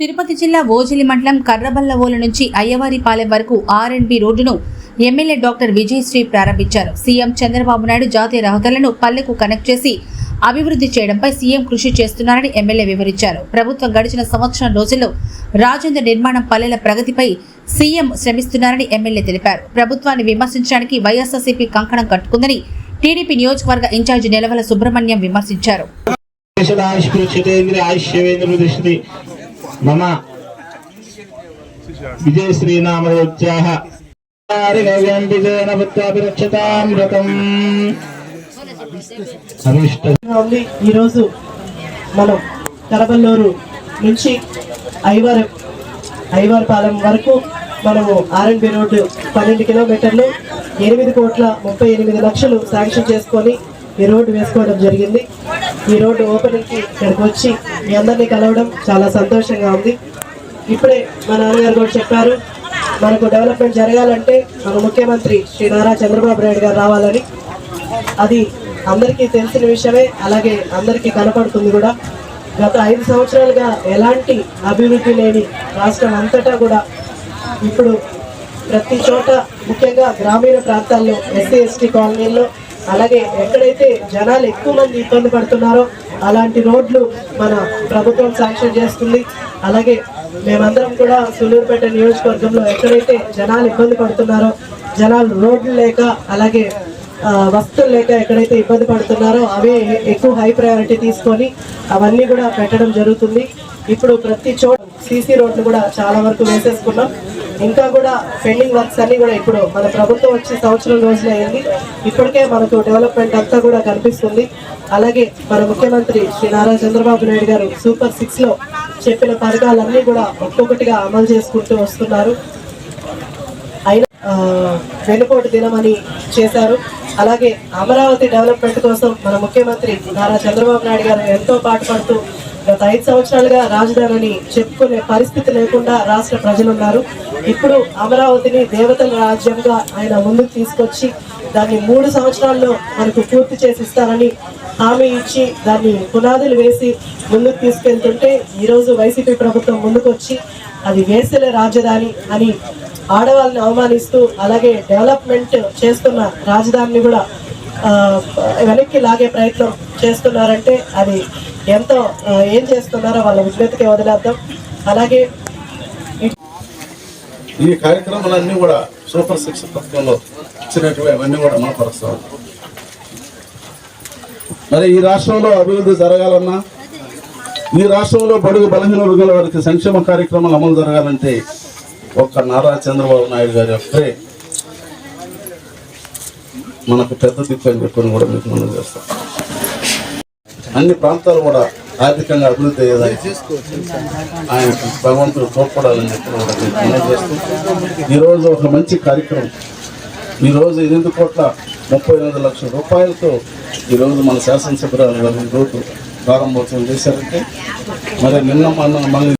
తిరుపతి జిల్లా ఓజిలి మండలం కర్రబల్లవోలు నుంచి అయ్యవారిపాలెం వరకు ఆర్ అండ్ బి రోడ్డును ఎమ్మెల్యే డాక్టర్ విజయశ్రీ ప్రారంభించారు. సీఎం చంద్రబాబు నాయుడు జాతీయ రహదారులను పల్లెకు కనెక్ట్ చేసి అభివృద్ధి చేయడంపై సీఎం కృషి చేస్తున్నారని ఎమ్మెల్యే వివరించారు. ప్రభుత్వం గడిచిన సంవత్సరం రోజుల్లో రాజేంద్ర నిర్మాణం పల్లెల ప్రగతిపై సీఎం శ్రమిస్తున్నారని ఎమ్మెల్యే తెలిపారు. ప్రభుత్వాన్ని విమర్శించడానికి వైఎస్ఆర్సీపీ కంకణం కట్టుకుందని టీడీపీ నియోజకవర్గ ఇన్ఛార్జి నిలవల సుబ్రహ్మణ్యం విమర్శించారు. మమ విజయశ్రీనామోచ్చాహ గవ్యంబిజేన ఉంది. ఈరోజు మనం కరబల్లూరు నుంచి ఐవర్ పాలెం వరకు మనము ఆర్ఎన్బి రోడ్డు పన్నెండు కిలోమీటర్లు ఎనిమిది కోట్ల ముప్పై ఎనిమిది లక్షలు శాంక్షన్ చేసుకొని ఈ రోడ్డు వేసుకోవడం జరిగింది. ఈ రోడ్డు ఓపెనింగ్కి ఇక్కడికి వచ్చి మీ అందరినీ కలవడం చాలా సంతోషంగా ఉంది. ఇప్పుడే మా నాన్నగారు కూడా చెప్పారు మనకు డెవలప్మెంట్ జరగాలంటే మన ముఖ్యమంత్రి శ్రీ నారా చంద్రబాబు నాయుడు గారు రావాలని. అది అందరికీ తెలిసిన విషయమే అలాగే అందరికీ కనపడుతుంది కూడా. గత ఐదు సంవత్సరాలుగా ఎలాంటి అభివృద్ధి లేని రాష్ట్రం అంతటా కూడా ఇప్పుడు ప్రతి చోట ముఖ్యంగా గ్రామీణ ప్రాంతాల్లో ఎస్సీ ఎస్టీ కాలనీల్లో అలాగే ఎక్కడైతే జనాలు ఎక్కువ మంది ఇబ్బంది పడుతున్నారో అలాంటి రోడ్లు మన ప్రభుత్వం శాంక్షన్ చేస్తుంది. అలాగే మేమందరం కూడా సులూరుపేట నియోజకవర్గంలో ఎక్కడైతే జనాలు ఇబ్బంది పడుతున్నారో జనాలు రోడ్లు లేక అలాగే వస్తువులు లేక ఎక్కడైతే ఇబ్బంది పడుతున్నారో అవే ఎక్కువ హై ప్రయారిటీ తీసుకొని అవన్నీ కూడా పెట్టడం జరుగుతుంది. ఇప్పుడు ప్రతి చోట సీసీ రోడ్లు కూడా చాలా వరకు వేసేసుకున్నాం. ఇంకా కూడా పెండింగ్ వర్క్స్ అన్ని కూడా ఇప్పుడు మన ప్రభుత్వం వచ్చి సంవత్సరం రోజులు అయింది. ఇప్పటికే మనకు డెవలప్మెంట్ అంతా కూడా కనిపిస్తుంది. అలాగే మన ముఖ్యమంత్రి శ్రీ నారా చంద్రబాబు నాయుడు గారు సూపర్ సిక్స్లో చెప్పిన పథకాలన్నీ కూడా ఒక్కొక్కటిగా అమలు చేసుకుంటూ వస్తున్నారు. అయినా వెనుకోటి దినమని చేశారు. అలాగే అమరావతి డెవలప్మెంట్ కోసం మన ముఖ్యమంత్రి నారా చంద్రబాబు నాయుడు గారు ఎంతో పాటుపడుతూ గత ఐదు సంవత్సరాలుగా రాజధానిని చెప్పుకునే పరిస్థితి లేకుండా రాష్ట్ర ప్రజలున్నారు. ఇప్పుడు అమరావతిని దేవతల రాజ్యంగా ఆయన ముందుకు తీసుకొచ్చి దాన్ని మూడు సంవత్సరాల్లో మనకు పూర్తి చేసి ఇస్తారని హామీ ఇచ్చి దాన్ని పునాదులు వేసి ముందుకు తీసుకెళ్తుంటే ఈరోజు వైసీపీ ప్రభుత్వం ముందుకొచ్చి అది వేసల రాజధాని అని ఆడవాళ్ళని అవమానిస్తూ అలాగే డెవలప్మెంట్ చేస్తున్న రాజధానిని కూడా వెనక్కి లాగే ప్రయత్నం చేస్తున్నారంటే అది ఎంతో ఏం చేస్తున్నారో వాళ్ళ విజ్ఞతకి వదిలేద్దాం. అలాగే ఈ కార్యక్రమాలన్నీ కూడా సూపర్ సిక్స్ పథకంలో ఇచ్చినటువంటి అవన్నీ కూడా అమలుపరుస్తాం మరి ఈ రాష్ట్రంలో అభివృద్ధి జరగాలన్నా ఈ రాష్ట్రంలో బడుగు బలహీన వర్గాల వారికి సంక్షేమ కార్యక్రమాలు అమలు జరగాలంటే ఒక్క నారా చంద్రబాబు నాయుడు గారి ఒక్కరే మనకు పెద్ద దిక్కు అని చెప్పని కూడా మీకు మనం చేస్తాం. అన్ని ప్రాంతాలు కూడా ఆర్థికంగా అభివృద్ధి అయ్యేదానికి ఆయన భగవంతుడు తోడ్పడాలని చెప్పి చేస్తూ ఈరోజు ఒక మంచి కార్యక్రమం. ఈరోజు ఎనిమిది కోట్ల? ముప్పై ఎనిమిది లక్షల రూపాయలతో ఈరోజు మన శాసనసభ్యురాలు గారు ఈరోజు ప్రారంభోత్సవం చేశారంటే మరి నిన్న మన మళ్ళీ